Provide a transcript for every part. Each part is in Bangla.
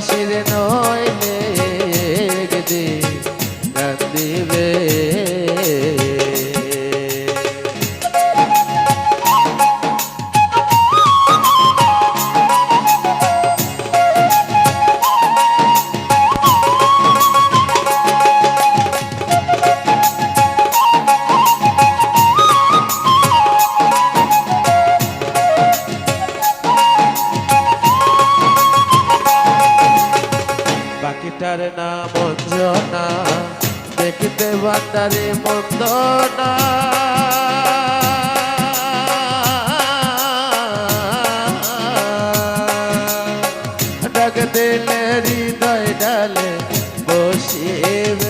ভালোবাসি রে তার নাম অঞ্জনা দেখিতে ভান্ডারে বন্দনা ডাকতে নেরি দয় ডালে বসিবে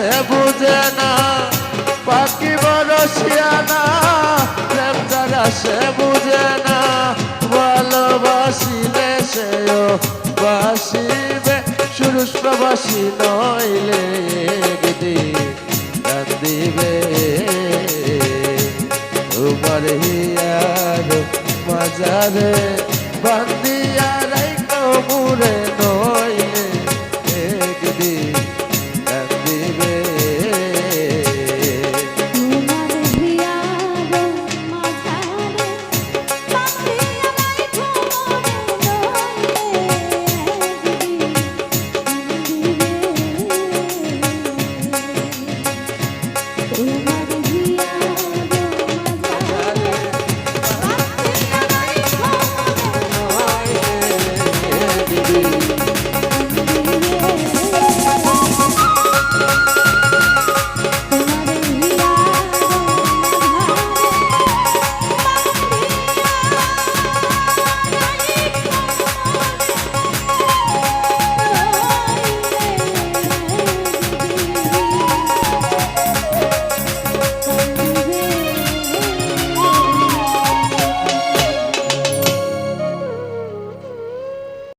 সে বুঝে না পাখি বরসিয়ানা প্রেম তারা সে বুঝে না, ভালোবাসিলে সেও বাসিবে সুরুষ প্রবাসী নইলে গিদি কান্দিবে। তোমার হিয়ার মাজারে বান্ধ